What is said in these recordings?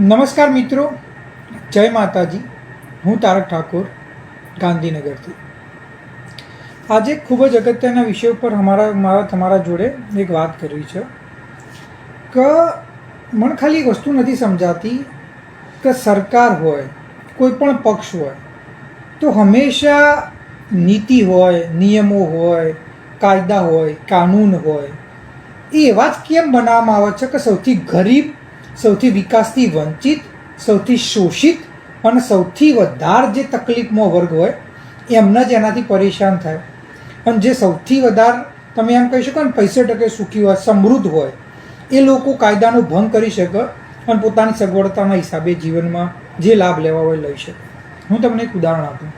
નમસ્કાર મિત્રો. જય માતાજી. હું તારક ઠાકોર, ગાંધીનગરથી. આજે ખૂબ જ અગત્યના વિષય ઉપર અમારા, મારા, તમારા જોડે એક વાત કરવી છે. કે, મને ખાલી એક વસ્તુ નથી સમજાતી કે સરકાર હોય, કોઈ પણ પક્ષ હોય, તો હંમેશા નીતિ હોય, નિયમો હોય, કાયદા હોય, કાનૂન હોય, એ એવા જ કેમ બનાવવામાં આવે છે કે સૌથી ગરીબ સૌથી વિકાસથી વંચિત, સૌથી શોષિત અને સૌથી વધારે જે તકલીફમાં વર્ગ હોય, એમને જ એનાથી પરેશાન થાય. અને જે સૌથી વધારે, તમે એમ કહી શકો ને, પૈસે ટકે સુખી હોય, સમૃદ્ધ હોય, એ લોકો કાયદાનો ભંગ કરી શકે અને પોતાની સગવડતાના હિસાબે જીવનમાં જે લાભ લેવા હોય લઈ શકે. હું તમને એક ઉદાહરણ આપું.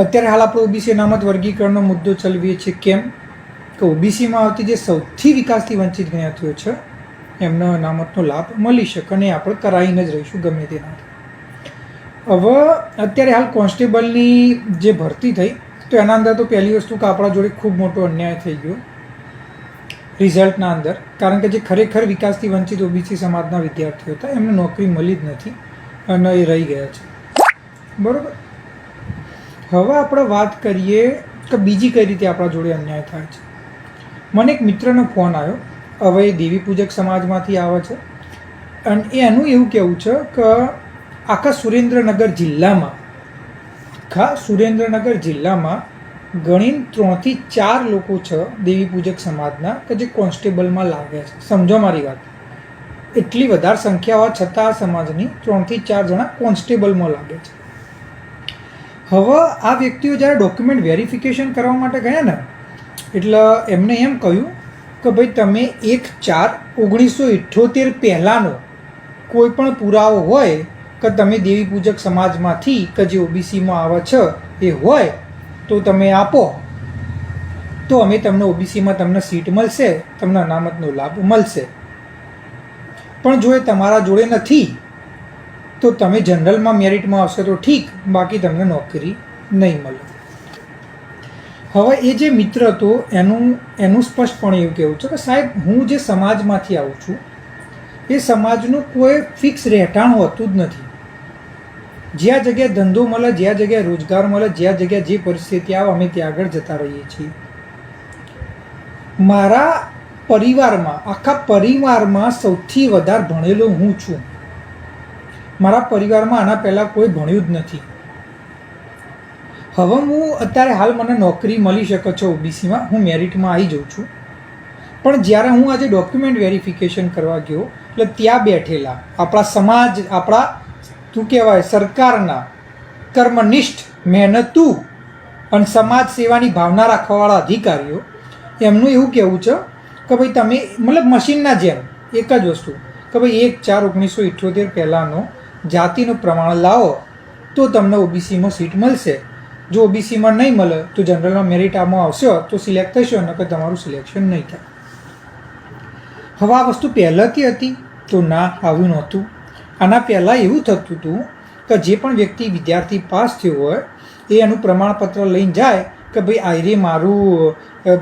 અત્યારે હાલ આપણે ઓબીસી અનામત વર્ગીકરણનો મુદ્દો ચલાવીએ છીએ, કેમ? કે ઓબીસીમાં આવતી જે સૌથી વિકાસથી વંચિત જ્ઞાતિઓ છે એમને અનામતનો લાભ મળી શકે અને આપણે કરાવીને જ રહીશું ગમે તેનાથી. હવે, અત્યારે હાલ કોન્સ્ટેબલની જે ભરતી થઈ, તો એના અંદર તો પહેલી વસ્તુ કે આપણા જોડે ખૂબ મોટો અન્યાય થઈ ગયો રિઝલ્ટના અંદર. કારણ કે જે ખરેખર વિકાસથી વંચિત ઓબીસી સમાજના વિદ્યાર્થીઓ હતા, એમને નોકરી મળી જ નથી અને એ રહી ગયા છે. બરાબર? હવે આપણે વાત કરીએ કે બીજી કઈ રીતે આપણા જોડે અન્યાય થાય છે. મને એક મિત્રનો ફોન આવ્યો. હવે એ દેવી પૂજક સમાજમાંથી આવે છે. અને એનું એવું કહેવું છે કે આખા સુરેન્દ્રનગર જિલ્લામાં, આખા સુરેન્દ્રનગર જિલ્લામાં ગણીને ત્રણથી ચાર લોકો છે દેવી પૂજક સમાજના કે જે કોન્સ્ટેબલમાં લાગ્યા છે. સમજો મારી વાત. એટલી વધારે સંખ્યા હોવા છતાં આ સમાજની ત્રણથી ચાર જણા કોન્સ્ટેબલમાં લાગે છે. હવે આ વ્યક્તિઓ જ્યારે ડોક્યુમેન્ટ વેરિફિકેશન કરવા માટે ગયા ને, એટલે એમને એમ કહ્યું કે ભાઈ તમે એક ચાર ઓગણીસો ઇઠ્ઠોતેર પહેલાંનો કોઈ પણ પુરાવો હોય કે તમે દેવી પૂજક સમાજમાંથી કે જે ઓબીસીમાં આવે છે એ હોય, તો તમે આપો. તો અમે તમને ઓબીસીમાં તમને સીટ મળશે, તમને અનામતનો લાભ મળશે. પણ જો એ તમારા જોડે નથી, તો તમે જનરલમાં મેરિટમાં આવશો તો ઠીક, બાકી તમને નોકરી નહીં મળે. હવે એ જે મિત્ર હતો, એનું એનું સ્પષ્ટપણે એવું કહેવું છે કે સાહેબ, હું જે સમાજમાંથી આવું છું, એ સમાજનું કોઈ ફિક્સ રહેઠાણ હોતું જ નથી. જ્યાં જગ્યાએ ધંધો મળે, જ્યાં જગ્યાએ રોજગાર મળે, જ્યાં જગ્યાએ જે પરિસ્થિતિ આવે, અમે ત્યાં આગળ જતા રહીએ છીએ. મારા પરિવારમાં, આખા પરિવારમાં સૌથી વધારે ભણેલો હું છું. મારા પરિવારમાં આના પહેલાં કોઈ ભણ્યું જ નથી. હવે હું અત્યારે હાલ મને નોકરી મળી શકે છે ઓબીસીમાં, હું મેરિટમાં આવી જાઉં છું. પણ જ્યારે હું આજે ડોક્યુમેન્ટ વેરિફિકેશન કરવા ગયો, એટલે ત્યાં બેઠેલા, આપણા સમાજ, આપણા, શું કહેવાય, સરકારના કર્મનિષ્ઠ, મહેનતુ અને સમાજ સેવાની ભાવના રાખવાવાળા અધિકારીઓ, એમનું એવું કહેવું છે કે ભાઈ તમે, મતલબ મશીનના જેમ, એક જ વસ્તુ, કે ભાઈ એક ચાર ઓગણીસો ઇઠ્યોતેર પહેલાંનો જાતિનું પ્રમાણ લાવો, તો તમને ઓબીસીમાં સીટ મળશે. જો ઓબીસીમાં નહીં મળે, તો જનરલમાં મેરિટ આમાં આવશે, તો સિલેક્ટ થશો, નકર તમારું સિલેક્શન નહીં થાય. હવે આ વસ્તુ પહેલાંથી હતી, તો ના આવ્યું નહોતું. આના પહેલાં એવું થતું હતું કે જે પણ વ્યક્તિ વિદ્યાર્થી પાસ થયો હોય, એ એનું પ્રમાણપત્ર લઈને જાય કે ભાઈ આયરે મારું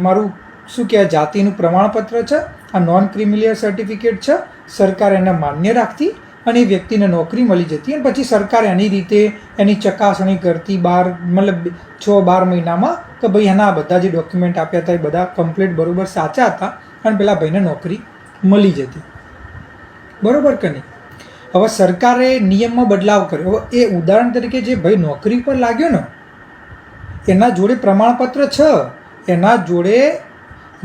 મારું શું કહેવાય, જાતિનું પ્રમાણપત્ર છે, આ નોન ક્રિમિલિયર સર્ટિફિકેટ છે, સરકાર એને માન્ય રાખતી અને એ વ્યક્તિને નોકરી મળી જતી અને પછી સરકાર એની રીતે એની ચકાસણી કરતી બાર, મતલબ છ, બાર મહિનામાં કે ભાઈ એના બધા જે ડોક્યુમેન્ટ આપ્યા હતા એ બધા કમ્પ્લીટ બરોબર સાચા હતા અને પેલા ભાઈને નોકરી મળી જતી. બરાબર કે નહીં? હવે સરકારે નિયમમાં બદલાવ કર્યો. એ ઉદાહરણ તરીકે જે ભાઈ નોકરી પર લાગ્યો ને, એના જોડે પ્રમાણપત્ર છે, એના જોડે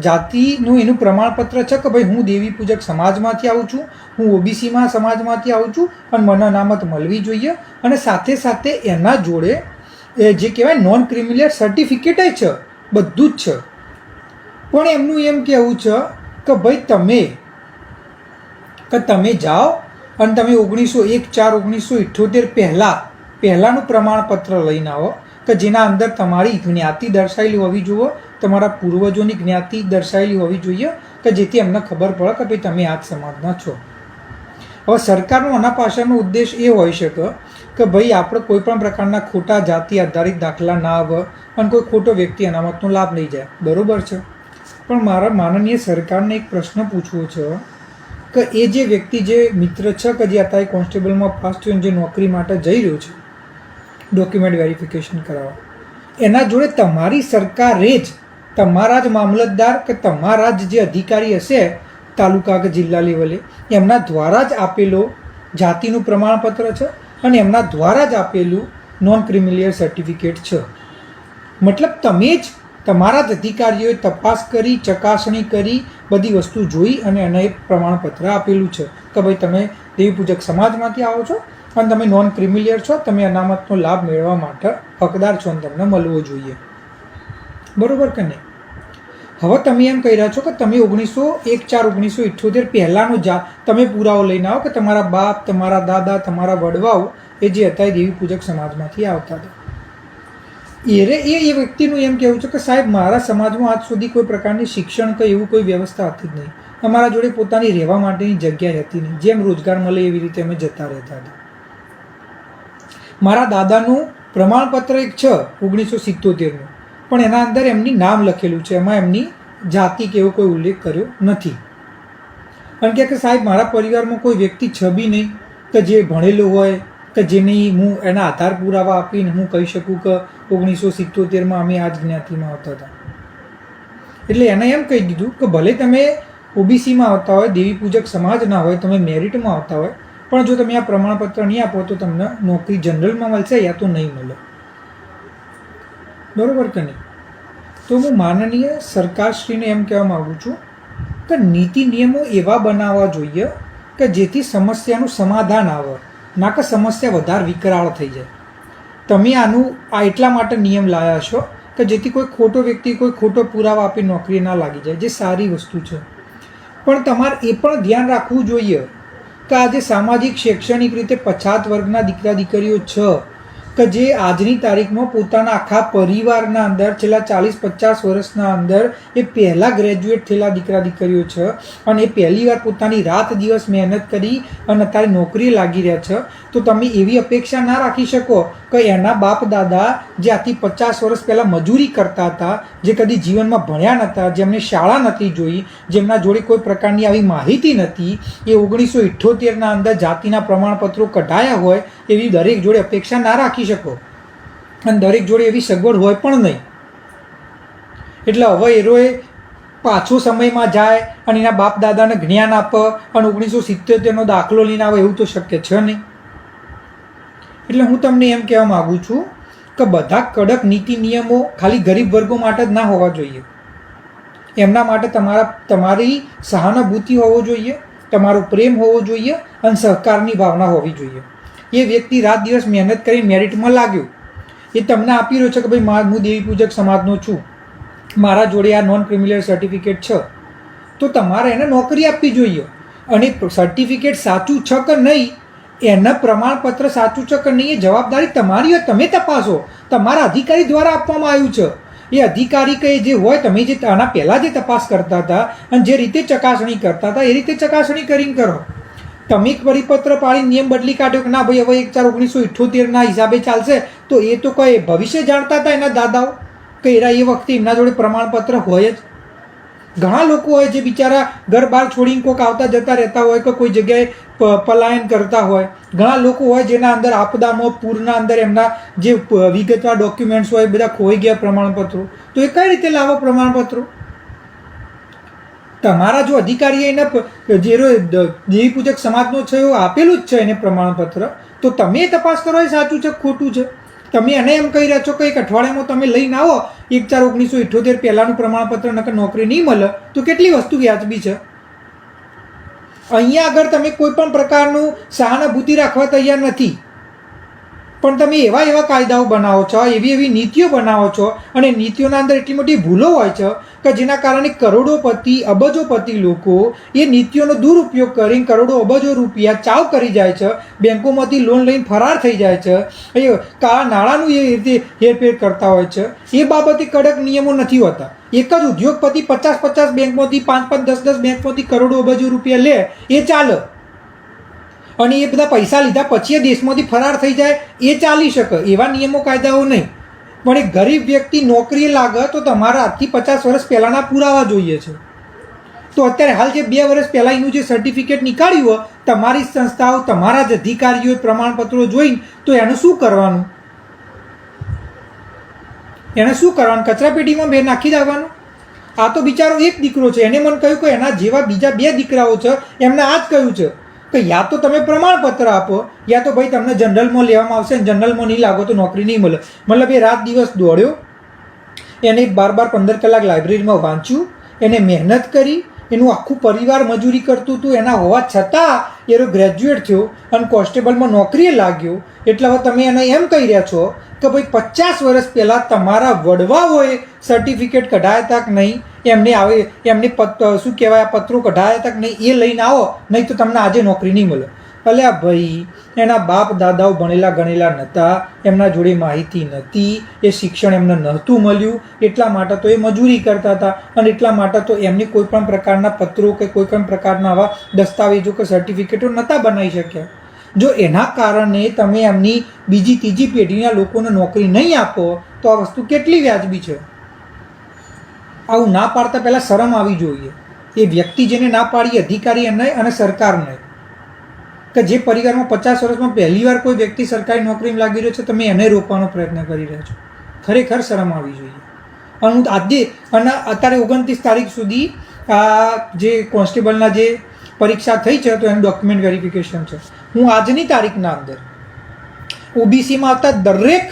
જાતિનું એનું પ્રમાણપત્ર છે કે ભાઈ હું દેવી પૂજક સમાજમાંથી આવું છું, હું ઓબીસીમાં સમાજમાંથી આવું છું અને મને અનામત મળવી જોઈએ અને સાથે સાથે એના જોડે એ જે કહેવાય નોન ક્રિમિનલ સર્ટિફિકેટ છે, બધું જ છે. પણ એમનું એમ કહેવું છે કે ભાઈ તમે, કે તમે જાઓ અને તમે ઓગણીસો એક ચાર ઓગણીસો ઇઠ્યોતેર પહેલાં, પહેલાંનું પ્રમાણપત્ર લઈને આવો કે જેના અંદર તમારી જ્ઞાતિ દર્શાવેલી હોવી જોઈએ તમારા પૂર્વજોની જ્ઞાતિ દર્શાવેલી હોવી જોઈએ કે જેથી એમને ખબર પડે કે ભાઈ તમે આ સમાજના છો. હવે સરકારનો આના પાછળનો ઉદ્દેશ એ હોઈ શકે કે ભાઈ આપણે કોઈ પણ પ્રકારના ખોટા જાતિ આધારિત દાખલા ના આવે અને કોઈ ખોટો વ્યક્તિ અનામતનો લાભ લઈ જાય. બરોબર છે? પણ મારા માનનીય સરકારને એક પ્રશ્ન પૂછવો છે કે એ જે વ્યક્તિ જે મિત્ર છે કે જે અત્યારે કોન્સ્ટેબલમાં પાસ થયો જે નોકરી માટે જઈ રહ્યો છે ડોક્યુમેન્ટ વેરિફિકેશન કરાવવા, એના જોડે તમારી સરકારે જ તમારા જ મામલતદાર કે તમારા જ જે અધિકારી હશે તાલુકા કે જિલ્લા લેવલે, એમના દ્વારા જ આપેલો જાતિનું પ્રમાણપત્ર છે અને એમના દ્વારા જ આપેલું નોન ક્રિમિલિયર સર્ટિફિકેટ છે. મતલબ તમે જ તમારા જ અધિકારીઓએ તપાસ કરી, ચકાસણી કરી, બધી વસ્તુ જોઈ અને એને એક પ્રમાણપત્ર આપેલું છે કે ભાઈ તમે દેવી પૂજક સમાજમાંથી આવો છો અને તમે નોન ક્રિમિલિયર છો, તમે અનામતનો લાભ મેળવવા માટે હકદાર છો અને તમને મળવો જોઈએ. બરોબર કે નહીં? હવે તમે એમ કહી રહ્યા છો કે તમે ઓગણીસો એક ચાર ઓગણીસો ઇઠ્યોતેર પહેલાંનો જા તમે પુરાવો લઈને આવો કે તમારા બાપ, તમારા દાદા, તમારા વડવાઓ એ જે હતા એ દેવી પૂજક સમાજમાંથી આવતા હતા. એરે એ એ વ્યક્તિનું એમ કહેવું છે કે સાહેબ, મારા સમાજમાં આજ સુધી કોઈ પ્રકારની શિક્ષણ કે એવું કોઈ વ્યવસ્થા હતી જ નહીં. અમારા જોડે પોતાની રહેવા માટેની જગ્યા હતી નહીં. જેમ રોજગાર મળે એવી રીતે અમે જતા રહેતા હતા. મારા દાદાનું પ્રમાણપત્ર એક છે ઓગણીસો સિત્તોતેરનું. પણ એના અંદર એમની નામ લખેલું છે. એમાં એમની જાતિ કે એવો કોઈ ઉલ્લેખ કર્યો નથી. કારણ કે કે સાહેબ, મારા પરિવારમાં કોઈ વ્યક્તિ છબી નહીં કે જે ભણેલો હોય કે જેની હું એના આધાર પુરાવા આપીને હું કહી શકું કે ઓગણીસો સિત્તોતેરમાં અમે આ જ જ્ઞાતિમાં આવતા હતા. એટલે એને એમ કહી દીધું કે ભલે તમે ઓબીસીમાં આવતા હોય દેવી પૂજક સમાજના હોય, તમે મેરિટમાં આવતા હોય, પણ જો તમે આ પ્રમાણપત્ર નહીં આપો તો તમને નોકરી જનરલમાં મળશે, યા તો નહીં મળે. બરોબર કે નહીં? તો હું માનનીય સરકારશ્રીને એમ કહેવા માગું છું કે નીતિ નિયમો એવા બનાવવા જોઈએ કે જેથી સમસ્યાનું સમાધાન આવે, ના કે સમસ્યા વધારે વિકરાળ થઈ જાય. તમે આનું આ એટલા માટે નિયમ લાયા છો કે જેથી કોઈ ખોટો વ્યક્તિ કોઈ ખોટો પુરાવા આપી નોકરી ના લાગી જાય, જે સારી વસ્તુ છે. પણ તમારે એ પણ ધ્યાન રાખવું જોઈએ કે આજે સામાજિક, શૈક્ષણિક રીતે પછાત વર્ગના દીકરા દીકરીઓ છે કે જે આજની તારીખમાં પોતાના આખા પરિવારના અંદર છેલ્લા ચાલીસ, પચાસ વર્ષના અંદર એ પહેલાં ગ્રેજ્યુએટ થયેલા દીકરા, દીકરીઓ છે. અને એ પહેલી વાર પોતાની રાત દિવસ મહેનત કરી અને અત્યારે નોકરી લાગી રહ્યા છે. તો તમે એવી અપેક્ષા ના રાખી શકો કે એના બાપ દાદા જે આથી પચાસ વર્ષ પહેલાં મજૂરી કરતા હતા, જે કદી જીવનમાં ભણ્યા નહોતા જેમને શાળા નથી જોઈ જેમના જોડે કોઈ પ્રકારની આવી માહિતી નથી, એ ઓગણીસો ઇઠ્ઠોતેરના અંદર જાતિના પ્રમાણપત્રો કઢાયા હોય, એવી દરેક જોડે અપેક્ષા ના રાખી શકો. અને દરેક જોડે એવી સગવડ હોય પણ નહીં. એટલે હવે એરોએ પાછો સમયમાં જાય અને એના બાપ દાદાને જ્ઞાન આપે અને ઓગણીસો સિત્તોતેરનો દાખલો લઈને આવે એવું તો શક્ય છે નહીં. એટલે હું તમને એમ કહેવા માગું છું કે બધા કડક નીતિ નિયમો ખાલી ગરીબ વર્ગો માટે જ ના હોવા જોઈએ. એમના માટે તમારા, તમારી સહાનુભૂતિ હોવો જોઈએ, તમારો પ્રેમ હોવો જોઈએ અને સહકારની ભાવના હોવી જોઈએ. એ વ્યક્તિ રાત દિવસ મહેનત કરી મેરિટમાં લાગ્યો. એ તમને આપી રહ્યો છે કે ભાઈ હું દેવી પૂજક સમાજનો છું. મારા જોડે આ નોન ક્રિમિનલ સર્ટિફિકેટ છે. તો તમારે એને નોકરી આપવી જોઈએ. અને સર્ટિફિકેટ સાચું છે કે નહીં એના પ્રમાણપત્ર સાચું છે કે નહીં એ જવાબદારી તમારી હોય, તમે તપાસો. તમારા અધિકારી દ્વારા આપવામાં આવ્યું છે. એ અધિકારી કે જે હોય, તમે જે આના પહેલાં જે તપાસ કરતા હતા અને જે રીતે ચકાસણી કરતા હતા, એ રીતે ચકાસણી કરીને કરો. તમે એક પરિપત્ર પાડી નિયમ બદલી કાઢ્યો કે ના ભાઈ, હવે એક ચાર ઓગણીસો ઇઠ્યોતેરના હિસાબે ચાલશે, તો એ તો કંઈ ભવિષ્ય જાણતા હતા એના દાદાઓ? કે એરા એ વખતે એમના જોડે પ્રમાણપત્ર હોય જ? ઘણા લોકો હોય જે બિચારા ઘર બહાર છોડીને કોઈક આવતા જતા રહેતા હોય કે કોઈ જગ્યાએ પલાયન કરતા હોય. ઘણા લોકો હોય જેના અંદર આપદામાં પૂરના અંદર એમના જે વિગતવાર ડોક્યુમેન્ટ્સ હોય બધા ખોઈ ગયા પ્રમાણપત્રો. તો એ કઈ રીતે લાવો પ્રમાણપત્રો? તમારા જો અધિકારીએ એને જે દેવી પૂજક સમાજનો છે આપેલું જ છે એને પ્રમાણપત્ર. તો તમે તપાસ કરો એ સાચું છે ખોટું છે? તમે એને એમ કહી રહ્યા છો કે એક અઠવાડિયામાં તમે લઈને આવો, એક ચાર ઓગણીસો ઇઠ્ઠોતેર પહેલાંનું પ્રમાણપત્ર, નકર નોકરી નહીં મળે, તો કેટલી વસ્તુ વ્યાજબી છે? અહીંયા આગળ તમે કોઈ પણ પ્રકારનું સહાનુભૂતિ રાખવા તૈયાર નથી. પણ તમે એવા એવા કાયદાઓ બનાવો છો, એવી એવી નીતિઓ બનાવો છો અને નીતિઓના અંદર એટલી મોટી ભૂલો હોય છે કે જેના કારણે કરોડોપતિ, અબજોપતિ લોકો એ નીતિઓનો દુરુપયોગ કરીને કરોડો, અબજો રૂપિયા ચાવ કરી જાય છે, બેંકોમાંથી લોન લઈને ફરાર થઈ જાય છે, એ કાળા નાણાંનું એ રીતે હેરફેર કરતા હોય છે. એ બાબતે કડક નિયમો નથી હોતા. એક જ ઉદ્યોગપતિ પચાસ પચાસ બેંકમાંથી પાંચ પાંચ દસ દસ બેંકમાંથી કરોડો, અબજો રૂપિયા લે, એ ચાલે. અને એ બધા પૈસા લીધા, પછી એ દેશમાંથી ફરાર થઈ જાય, એ ચાલી શકે, એવા નિયમો, કાયદાઓ નહીં. પણ એ ગરીબ વ્યક્તિ નોકરીએ લાગે તો તમારા આજથી પચાસ વર્ષ પહેલાંના પુરાવા જોઈએ છે. તો અત્યારે હાલ જે બે વર્ષ પહેલાં એનું જે સર્ટિફિકેટ નીકાળ્યું હોય, તમારી સંસ્થાઓ, તમારા જ અધિકારીઓએ પ્રમાણપત્રો જોઈને તો એનું શું કરવાનું? એને શું કરવાનું? કચરાપેટીમાં બે નાખી દેવાનું? આ તો બિચારો એક દીકરો છે, એને મને કહ્યું કે એના જેવા બીજા બે દીકરાઓ છે, એમને આ જ કહ્યું છે. કે યા તો તમે પ્રમાણપત્ર આપો, યા તો ભાઈ તમને જનરલમાં લેવામાં આવશે અને જનરલમાં નહીં લાગો તો નોકરી નહીં મળે. મતલબ એ રાત દિવસ દોડ્યો, એને બાર બાર પંદર કલાક લાઇબ્રેરીમાં વાંચ્યું, એને મહેનત કરી, એનું આખું પરિવાર મજૂરી કરતું હતું, એના હોવા છતાં એનો ગ્રેજ્યુએટ થયો અને કોન્સ્ટેબલમાં નોકરીએ લાગ્યો. એટલે હવે તમે એને એમ કહી રહ્યા છો કે ભાઈ પચાસ વર્ષ પહેલાં તમારા વડવાઓએ સર્ટિફિકેટ કઢાયા હતા કે નહીં? એમને આવે એમની શું કહેવાય પત્રો કઢાયા હતા નહીં, એ લઈને આવો, નહીં તો તમને આજે નોકરી નહીં મળે. અલ્યા ભાઈ, એના બાપ દાદાઓ ભણેલા ગણેલા નહોતા એમના જોડે માહિતી નહોતી એ શિક્ષણ એમને નહોતું મળ્યું, એટલા માટે તો એ મજૂરી કરતા હતા, અને એટલા માટે તો એમની કોઈ પણ પ્રકારના પત્રો કે કોઈ પણ પ્રકારના આવા દસ્તાવેજો કે સર્ટિફિકેટો નહોતા બનાવી શક્યા. જો એના કારણે તમે એમની બીજી ત્રીજી પેઢીના લોકોને નોકરી નહીં આપો, તો આ વસ્તુ કેટલી વ્યાજબી છે? આવું ના પાડતા પહેલાં શરમ આવી જોઈએ. એ વ્યક્તિ જેને ના પાડી, અધિકારી એને અને સરકારને. કે જે પરિવારમાં પચાસ વર્ષમાં પહેલીવાર કોઈ વ્યક્તિ સરકારી નોકરીમાં લાગી રહ્યો છે, તમે એને રોકવાનો પ્રયત્ન કરી રહ્યા છો. ખરેખર શરમ આવી જોઈએ. અને હું આજે, અને અત્યારે ઓગણત્રીસ તારીખ સુધી આ જે કોન્સ્ટેબલના જે પરીક્ષા થઈ છે, તો એનું ડોક્યુમેન્ટ વેરિફિકેશન છે. હું આજની તારીખના અંદર ઓબીસીમાં આવતા દરેક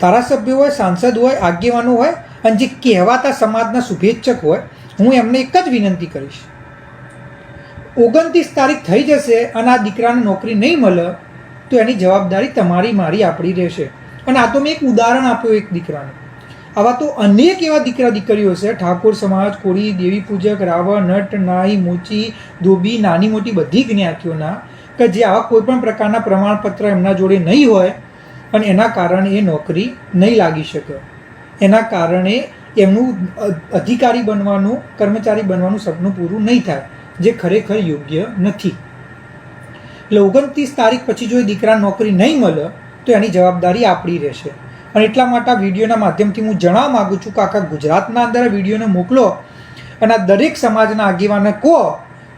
ધારાસભ્ય હોય, સાંસદ હોય, આગેવાનો હોય અને જે કહેવાતા સમાજના શુભેચ્છક હોય, હું એમને એક જ વિનંતી કરીશ. ઓગણત્રીસ તારીખ થઈ જશે અને આ દીકરાને નોકરી નહીં મળે, તો એની જવાબદારી તમારી, મારી, આપણી રહેશે. અને આ તો મેં એક ઉદાહરણ આપ્યું એક દીકરાનું. આવા તો અનેક એવા દીકરા, દીકરીઓ છે, ઠાકોર સમાજ, કોળી, દેવી પૂજક, રાવણ, નટ, નાઈ, મોચી, ધોબી, નાની મોટી બધી જ્ઞાતિઓના, કે જે આવા કોઈપણ પ્રકારના પ્રમાણપત્ર એમના જોડે નહીં હોય, અને એના કારણે એ નોકરી નહીં લાગી શકે. એના કારણે એમનું અધિકારી બનવાનું, કર્મચારી બનવાનું સપનું પૂરું નહીં થાય, જે ખરેખર યોગ્ય નથી. એટલે ઓગણત્રીસ તારીખ પછી જો એ દીકરા નોકરી નહીં મળે, તો એની જવાબદારી આપણી રહેશે. અને એટલા માટે આ વિડીયોના માધ્યમથી હું જણાવવા માગું છું કે આખા ગુજરાતના અંદર વિડીયોને મોકલો અને આ દરેક સમાજના આગેવાને કહો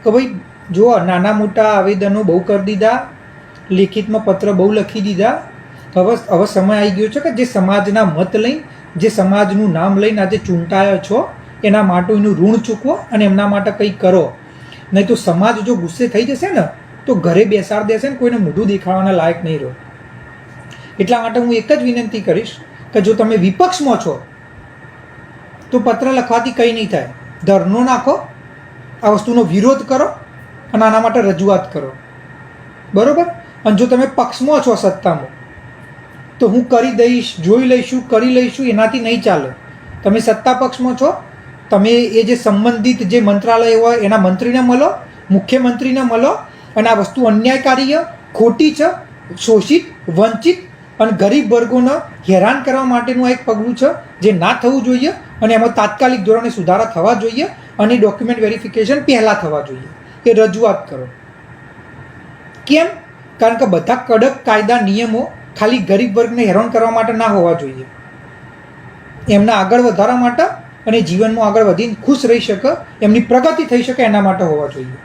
કે ભાઈ જુઓ નાના મોટા આવેદનો બહુ કરી દીધા, લેખિતમાં પત્ર બહુ લખી દીધા હવે હવે સમય આવી ગયો છે કે જે સમાજના મત લઈને જે સમાજનું નામ લઈને આજે ચૂંટાયા છો, એના માટે એનું ઋણ ચૂકવો અને એમના માટે કંઈ કરો. નહીં તો સમાજ જો ગુસ્સે થઈ જશે ને, તો ઘરે બેસાડ દેશે ને કોઈને મોઢું દેખાડવાના લાયક નહીં રહો. એટલા માટે હું એક જ વિનંતી કરીશ કે જો તમે વિપક્ષમાં છો, તો પત્ર લખવાથી કંઈ નહીં થાય. ધરનો નાખો, આ વસ્તુનો વિરોધ કરો અને આના માટે રજૂઆત કરો. બરોબર? અને જો તમે પક્ષમાં છો સત્તામાં તો હું કરી દઈશ, જોઈ લઈશું કરી લઈશું એનાથી નહીં ચાલે. તમે સત્તા પક્ષમાં છો, તમે એ જે સંબંધિત જે મંત્રાલય હોય, એના મંત્રીને મળો, મુખ્યમંત્રીને મળો, અને આ વસ્તુ અન્યાયકારી ખોટી છે, શોષિત, વંચિત, અને ગરીબ વર્ગોને હેરાન કરવા માટેનું આ એક પગલું છે, જે ના થવું જોઈએ, અને એમાં તાત્કાલિક ધોરણે સુધારા થવા જોઈએ, અને ડોક્યુમેન્ટ વેરિફિકેશન પહેલાં થવા જોઈએ. એ રજૂઆત કરો. કેમ? કારણ કે બધા કડક કાયદા, નિયમો ખાલી ગરીબ વર્ગને હેરાન કરવા માટે ના હોવા જોઈએ. એમના આગળ વધારવા માટે અને જીવનમાં આગળ વધીને ખુશ રહી શકે, એમની પ્રગતિ થઈ શકે એના માટે હોવા જોઈએ.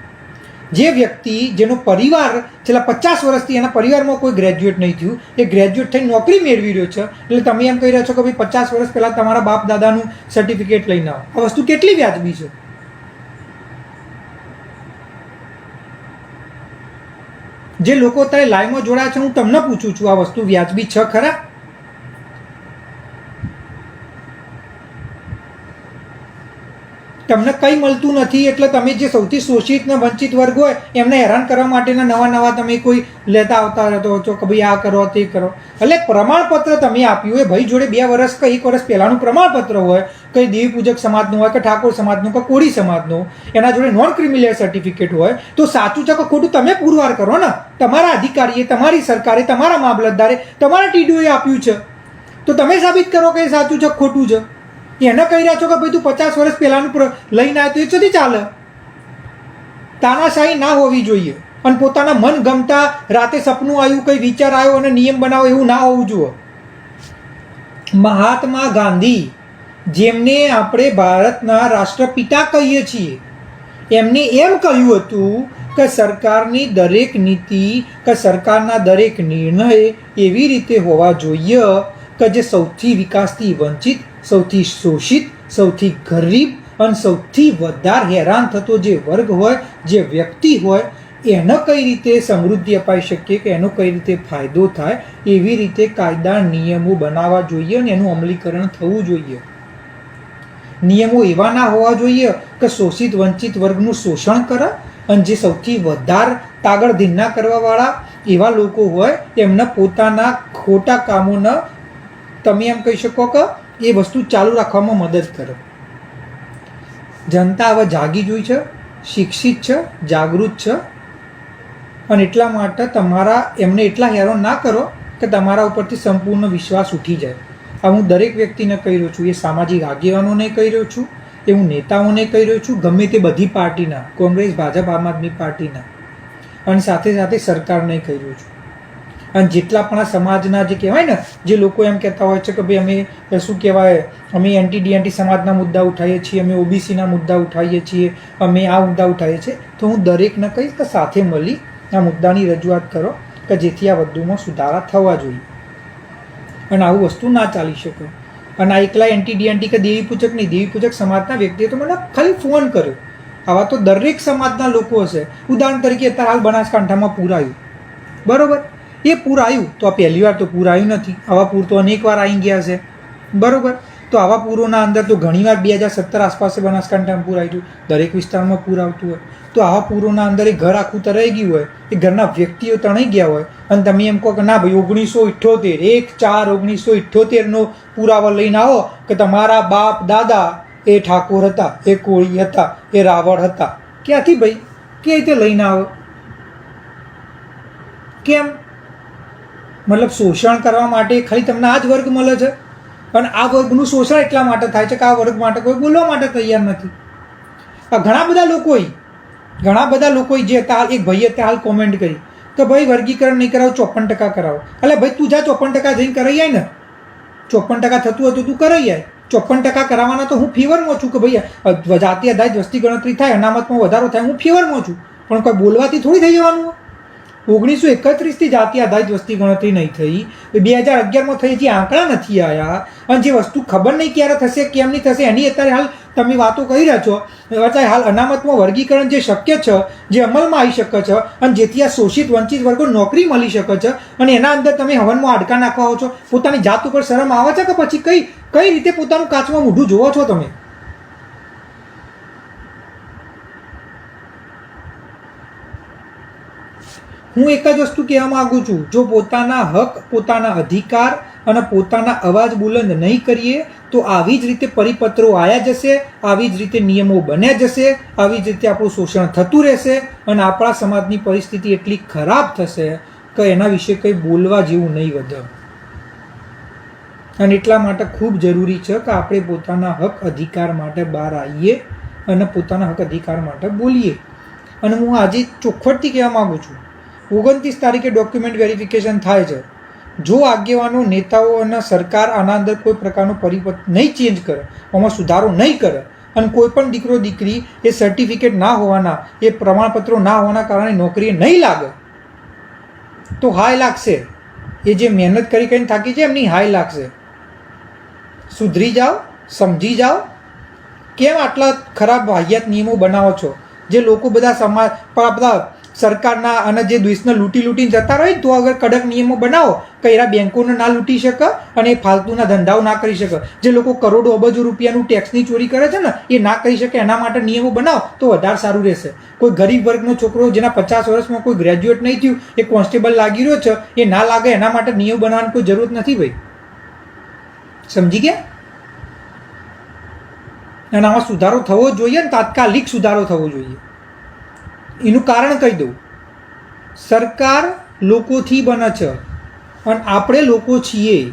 જે વ્યક્તિ, જેનો પરિવાર છેલ્લા પચાસ વર્ષથી એના પરિવારમાં કોઈ ગ્રેજ્યુએટ નહીં થયું, એ ગ્રેજ્યુએટ થઈને નોકરી મેળવી રહ્યો છે, એટલે તમે એમ કહી રહ્યા છો કે ભાઈ પચાસ વર્ષ પહેલાં તમારા બાપ દાદાનું સર્ટિફિકેટ લઈને આવો. આ વસ્તુ કેટલી વ્યાજબી છે? જે લોકો અત્યારે લાઈવમાં જોડાયા છે, હું તમને પૂછું છું આ વસ્તુ વ્યાજબી છે ખરા? તમને કંઈ મળતું નથી એટલે તમે જે સૌથી શોષિત ને વંચિત વર્ગ હોય, એમને હેરાન કરવા માટેના નવા નવા તમે કોઈ લેતા આવતા રહેતો છો કે ભાઈ આ કરો, તે કરો. એટલે પ્રમાણપત્ર તમે આપ્યું એ ભાઈ જોડે બે વર્ષ કે એક વર્ષ પહેલાંનું પ્રમાણપત્ર હોય કંઈ દેવી પૂજક સમાજનું હોય કે ઠાકોર સમાજનું કે કોળી સમાજનું, એના જોડે નોન ક્રિમિલિયર સર્ટિફિકેટ હોય, તો સાચું છે કે ખોટું તમે પુરવાર કરો ને? તમારા અધિકારીએ, તમારી સરકારે, તમારા મામલતદારે તમારા ટીડીઓએ આપ્યું છે. તો તમે સાબિત કરો કે એ સાચું છે ખોટું છે? એને કહી રહ્યા છો કે ભાઈ તું પચાસ વર્ષ પહેલાનું લઈને આવ્યો તો એ સુધી ચાલે. તાનાશાહી ના હોવી જોઈએ. અને પોતાના મન ગમતા રાતે સપનું આવ્યું, કંઈ વિચાર આવ્યો અને નિયમ બનાવો એવું ના હોવું જોઈએ. મહાત્મા ગાંધી જેમને આપણે ભારતના રાષ્ટ્રપિતા કહીએ છીએ. એમને એમ કહ્યું હતું કે સરકારની દરેક નીતિ, કે સરકારના દરેક નિર્ણય એવી રીતે હોવા જોઈએ કે જે સૌથી વિકાસથી વંચિત, સૌથી શોષિત, સૌથી ગરીબ અને સૌથી વધારે હેરાન થતો જે વર્ગ હોય, જે વ્યક્તિ હોય, એને કઈ રીતે સમૃદ્ધિ અપાઈ શકીએ કે એનો કઈ રીતે ફાયદો થાય, એવી રીતે કાયદા, નિયમો બનાવવા જોઈએ અને એનું અમલીકરણ થવું જોઈએ. નિયમો એવા ના હોવા જોઈએ કે શોષિત વંચિત વર્ગનું શોષણ કરે અને જે સૌથી વધારે તાગળ ધીન્ના કરવાવાળા એવા લોકો હોય એમને પોતાના ખોટા કામોને તમે એમ કહી શકો કે એ વસ્તુ ચાલુ રાખવામાં મદદ કરે. જનતા હવે જાગી જોઈ છે, શિક્ષિત છે, જાગૃત છે અને એટલા માટે તમારા એમને એટલા હેરાન ના કરો કે તમારા ઉપરથી સંપૂર્ણ વિશ્વાસ ઉઠી જાય. આ હું દરેક વ્યક્તિને કહી રહ્યો છું, એ સામાજિક આગેવાનોને કહી રહ્યો છું, એ હું નેતાઓને કહી રહ્યો છું, ગમે તે બધી પાર્ટીના, કોંગ્રેસ, ભાજપ, આમ આદમી પાર્ટીના, અને સાથે સાથે સરકારને કહી રહ્યો છું. અને જેટલા પણ આ સમાજના જે કહેવાય ને, જે લોકો એમ કહેતા હોય છે કે ભાઈ અમે શું કહેવાય, અમે એન્ટી ડીએનટી સમાજના મુદ્દા ઉઠાવીએ છીએ, અમે ઓબીસીના મુદ્દા ઉઠાવીએ છીએ, અમે આ મુદ્દા ઉઠાવીએ છીએ, તો હું દરેકને કહીશ કે સાથે મળી આ મુદ્દાની રજૂઆત કરો, કે જેથી આ વધુમાં સુધારા થવા જોઈએ. અને આવું વસ્તુ ના ચાલી શકે. અને આ એકલા એન્ટી ડીએનટી કે દેવી પૂજક નહીં, દેવી પૂજક સમાજના વ્યક્તિએ તો મને ખાલી ફોન કર્યો. આવા તો દરેક સમાજના લોકો હશે. ઉદાહરણ તરીકે અત્યારે હાલ બનાસકાંઠામાં પૂર આવ્યું. બરોબર? એ પૂર આવ્યું. તો આ પહેલી વાર તો પૂર આવ્યું નથી. આવા પૂર તો અનેક વાર આવી ગયા છે. બરોબર? તો આવા પૂરોના અંદર તો ઘણીવાર બે હજાર સત્તર આસપાસે બનાસકાંઠામાં પૂર આવ્યું દરેક વિસ્તારમાં પૂર આવતું હોય. તો આવા પૂરોના અંદર એ ઘર આખું તરાઈ ગયું હોય. એ ઘરના વ્યક્તિઓ તણાઈ ગયા હોય. અને તમે એમ કહો કે ના ભાઈ, ઓગણીસો ઇઠ્ઠોતેર એક ચાર ઓગણીસો ઇઠ્ઠોતેરનો પુરાવો લઈને આવો કે તમારા બાપ દાદા એ ઠાકોર હતા, એ કોળી હતા, એ રાવળ હતા. ક્યાંથી ભાઈ? કે રીતે લઈને આવો? કેમ? મતલબ શોષણ કરવા માટે ખાલી તમને આ જ વર્ગ મળે છે? અને આ વર્ગનું શોષણ એટલા માટે થાય છે કે આ વર્ગ માટે કોઈ બોલવા માટે તૈયાર નથી. આ ઘણા બધા લોકોએ, ઘણા બધા લોકોએ જે હતા, એક ભાઈએ ત્યાં હાલ કોમેન્ટ કરી, કે ભાઈ વર્ગીકરણ નહીં કરાવો, ચોપન ટકા કરાવો. એટલે ભાઈ તું જા ચોપન ટકા જઈને કરાઈ જાય ને. ચોપન ટકા થતું હતું તું કરાઈ આય. ચોપન ટકા કરાવવાના તો હું ફેવરમાં છું કે ભાઈ જાતિ આધારિત વસ્તી ગણતરી થાય, અનામતમાં વધારો થાય, હું ફેવરમાં છું. પણ કોઈ બોલવાથી થોડી થઈ જવાનું હોય? ઓગણીસો એકત્રીસથી જાતિ આધારિત વસ્તી ગણતરી નહીં થઈ. બે હજાર અગિયારમાં થઈ જે આંકડા નથી આવ્યા અને જે વસ્તુ ખબર નહીં ક્યારે થશે, કેમ નહીં થશે, એની અત્યારે હાલ તમે વાતો કહી રહ્યા છો. અત્યારે હાલ અનામતમાં વર્ગીકરણ જે શક્ય છે, જે અમલમાં આવી શકે છે, અને જેથી આ શોષિત વંચિત વર્ગો નોકરી મળી શકે છે, અને એના અંદર તમે હવનમાં આડકા નાખવા છો. પોતાની જાત ઉપર શરમ આવે છે કે પછી કઈ કઈ રીતે પોતાનું કાચમાં મોઢું જોવો છો તમે? હું એક જ વસ્તુ કહેવા માગું છું. જો પોતાના હક, પોતાના અધિકાર અને પોતાના અવાજ બુલંદ નહીં કરીએ, તો આવી જ રીતે પરિપત્રો આવ્યા જશે, આવી જ રીતે નિયમો બન્યા જશે, આવી જ રીતે આપણું શોષણ થતું રહેશે અને આપણા સમાજની પરિસ્થિતિ એટલી ખરાબ થશે કે એના વિશે કંઈ બોલવા જેવું નહીં વધે. અને એટલા માટે ખૂબ જરૂરી છે કે આપણે પોતાના હક, અધિકાર માટે બહાર આવીએ અને પોતાના હક, અધિકાર માટે બોલીએ. અને હું આજે ચોખવટથી કહેવા માગું છું ઓગણત્રીસ તારીખે ડોક્યુમેન્ટ વેરિફિકેશન થાય છે. જો આગેવાનો, નેતાઓ અને સરકાર આના અંદર કોઈ પ્રકારનો પરિપત્ર નહીં ચેન્જ કરે, આમાં સુધારો નહીં કરે અને કોઈ પણ દીકરો, દીકરી એ સર્ટિફિકેટ ના હોવાના, એ પ્રમાણપત્રો ના હોવાના કારણે નોકરીએ નહીં લાગે, તો હાય લાગશે. એ જે મહેનત કરી કરીને થાકી છે એમની હાય લાગશે. સુધરી જાઓ, સમજી જાઓ. કેમ આટલા ખરાબ વાહિયાત નિયમો બનાવો છો? જે લોકો બધા સમાજ બધા સરકારના અને જે દેશને લૂંટી લૂંટીને જતા રહે, તો અગર કડક નિયમો બનાવો કે બેન્કોને ના લૂંટી શકે અને ફાલતુના ધંધાઓ ના કરી શકે. જે લોકો કરોડો અબજો રૂપિયાનું ટેક્સની ચોરી કરે છે ને, એ ના કરી શકે, એના માટે નિયમો બનાવો, તો વધારે સારું રહેશે. કોઈ ગરીબ વર્ગનો છોકરો જેના પચાસ વર્ષમાં કોઈ ગ્રેજ્યુએટ નહીં થયું, એ કોન્સ્ટેબલ લાગી રહ્યો છે, એ ના લાગે, એના માટે નિયમ બનાવવાની કોઈ જરૂરત નથી ભાઈ. સમજી ગયા? અને આમાં સુધારો થવો જોઈએ ને, તાત્કાલિક સુધારો થવો જોઈએ. એનું કારણ કહી દઉં. સરકાર લોકોથી બને છે. અને આપણે લોકો છીએ.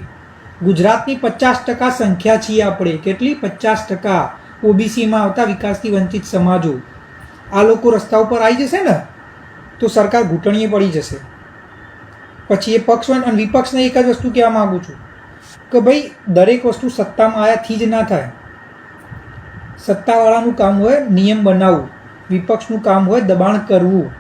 ગુજરાતની પચાસ ટકા સંખ્યા છીએ આપણે. કેટલી? પચાસ ટકા. ઓબીસીમાં આવતા વિકાસથી વંચિત સમાજો. આ લોકો રસ્તા ઉપર આવી જશે ને, તો સરકાર ઘૂંટણીએ પડી જશે. પછી એ પક્ષ અને વિપક્ષને એક જ વસ્તુ કહેવા માગું છું, કે ભાઈ, દરેક વસ્તુ સત્તામાં આયાથી જ ના થાય. સત્તાવાળાનું કામ હોય, નિયમ બનાવવું. વિપક્ષનું કામ હોય દબાણ કરવું.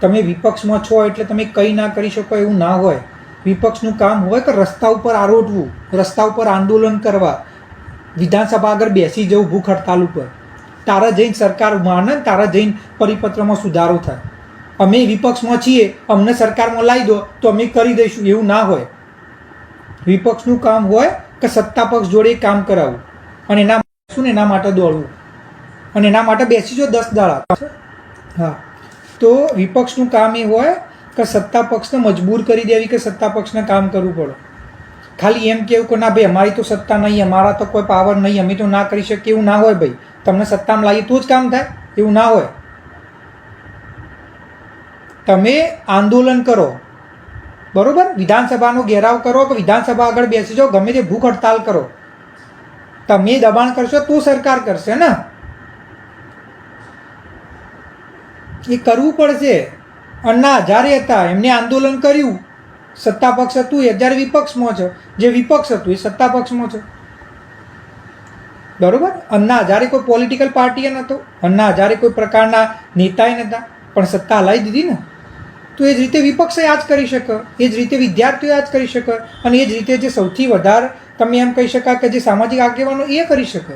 તમે વિપક્ષમાં છો એટલે તમે કંઈ ના કરી શકો એવું ના હોય. વિપક્ષનું કામ હોય કે રસ્તા ઉપર આરોટવું રસ્તા ઉપર આંદોલન કરવા. વિધાનસભા આગળ બેસી જવું ભૂખ હડતાલ ઉપર. તારા જઈને સરકાર માને તારા જઈને પરિપત્રમાં સુધારો થાય. અમે વિપક્ષમાં છીએ, અમને સરકારમાં લાવી દો તો અમે કરી દઈશું, એવું ના હોય. વિપક્ષનું કામ હોય કે સત્તા પક્ષ જોડે કામ કરાવવું. અને એના શું ને એના માટે દોડવું. અને એના માટે બેસી જો દસ દાડા. હા. તો વિપક્ષનું કામ એ હોય કે સત્તા પક્ષને મજબૂર કરી દેવી કે સત્તા પક્ષને કામ કરવું પડે. ખાલી એમ કેવું કે ના, ભાઈ, અમારી તો સત્તા નહીં, અમારા તો કોઈ પાવર નહીં, અમે તો ના કરી શકીએ. એવું ના હોય ભાઈ. તમને સત્તામાં લાવીએ તો જ કામ થાય. એવું ના હોય. તમે આંદોલન કરો. બરોબર? વિધાનસભાનો ઘેરાવ કરો, કે વિધાનસભા આગળ બેસી જાઓ, ગમે તે ભૂખ હડતાલ કરો. તમે દબાણ કરશો તો સરકાર કરશે ને? એ કરવું પડશે. અન્ના હજારે હતા, એમને આંદોલન કર્યું. સત્તા પક્ષ હતું, એ જ્યારે વિપક્ષમાં છે. જે વિપક્ષ હતું, એ સત્તા પક્ષમાં છે. બરોબર? અન્ના હજારે કોઈ પોલિટિકલ પાર્ટીએ નહોતો. અન્ના હજારે કોઈ પ્રકારના નેતાએ નહોતા. પણ સત્તા હલાવી દીધી ને. તો એ જ રીતે વિપક્ષે આ જ કરી શકે. એ જ રીતે વિદ્યાર્થીઓ આ જ કરી શકે. અને એ જ રીતે જે સૌથી વધારે તમે એમ કહી શકાય કે જે સામાજિક આગેવાનો એ કરી શકે.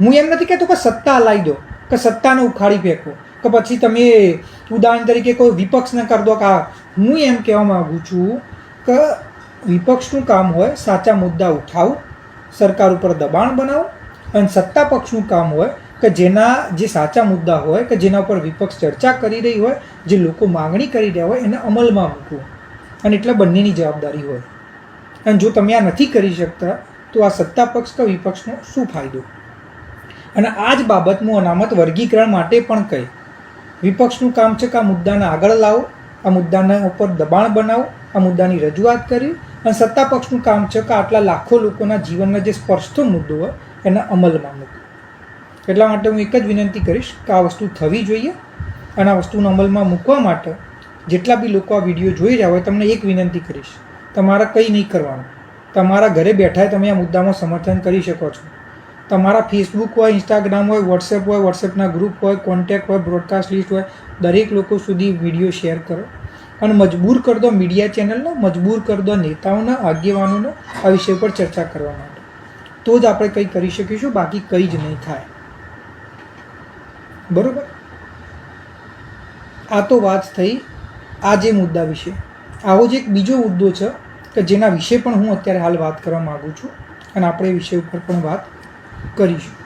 હું એમ નથી કહેતો કે સત્તા હલાવી દો, કે સત્તાને ઉખાડી ફેંકો. કે પછી તમે ઉદાહરણ તરીકે કોઈ વિપક્ષને કરી દો કે હું એમ કહેવા માગું છું કે વિપક્ષનું કામ હોય સાચા મુદ્દા ઉઠાવું, સરકાર ઉપર દબાણ બનાવો અને સત્તા પક્ષનું કામ હોય કે જેના જે સાચા મુદ્દા હોય કે જેના ઉપર વિપક્ષ ચર્ચા કરી રહી હોય, જે લોકો માગણી કરી રહ્યા હોય એને અમલમાં મૂકવું અને એટલે બંનેની જવાબદારી હોય. અને જો તમે આ નથી કરી શકતા, તો આ સત્તા પક્ષ કે વિપક્ષનો શું ફાયદો? અને આ જ બાબતનું અનામત વર્ગીકરણ માટે પણ કહી. વિપક્ષનું કામ છે કે આ મુદ્દાને આગળ લાવો, આ મુદ્દાના ઉપર દબાણ બનાવો, આ મુદ્દાની રજૂઆત કરી અને સત્તા પક્ષનું કામ છે કે આટલા લાખો લોકોના જીવનના જે સ્પર્શતો મુદ્દો હોય એને અમલમાં મૂકવો. એટલા માટે હું એક જ વિનંતી કરીશ કે આ વસ્તુ થવી જોઈએ અને આ વસ્તુને અમલમાં મૂકવા માટે જેટલા બી લોકો આ વીડિયો જોઈ રહ્યા હોય તમને એક વિનંતી કરીશ. તમારા કંઈ નહીં કરવાનું. તમારા ઘરે બેઠા તમે આ મુદ્દામાં સમર્થન કરી શકો છો. તમારા ફેસબુક હોય ઇન્સ્ટાગ્રામ હોય વોટ્સએપ હોય વોટ્સએપના ગ્રુપ હોય કોન્ટેક્ટ હોય બ્રોડકાસ્ટ લિસ્ટ હોય, દરેક લોકો સુધી વીડિયો શેર કરો. અને મજબૂર કરી દો મીડિયા ચેનલને મજબૂર કરી દો નેતાઓના, આગેવાનોને, આ વિષય પર ચર્ચા કરવા માટે. તો જ આપણે કંઈ કરી શકીશું, બાકી કંઈ જ નહીં થાય. બરાબર? આ તો વાત થઈ આ જે મુદ્દા વિશે. આવો જ એક બીજો મુદ્દો છે, કે જેના વિશે પણ હું અત્યારે હાલ વાત કરવા માગું છું. અને આપણે એ વિષય ઉપર પણ વાત કરીશું.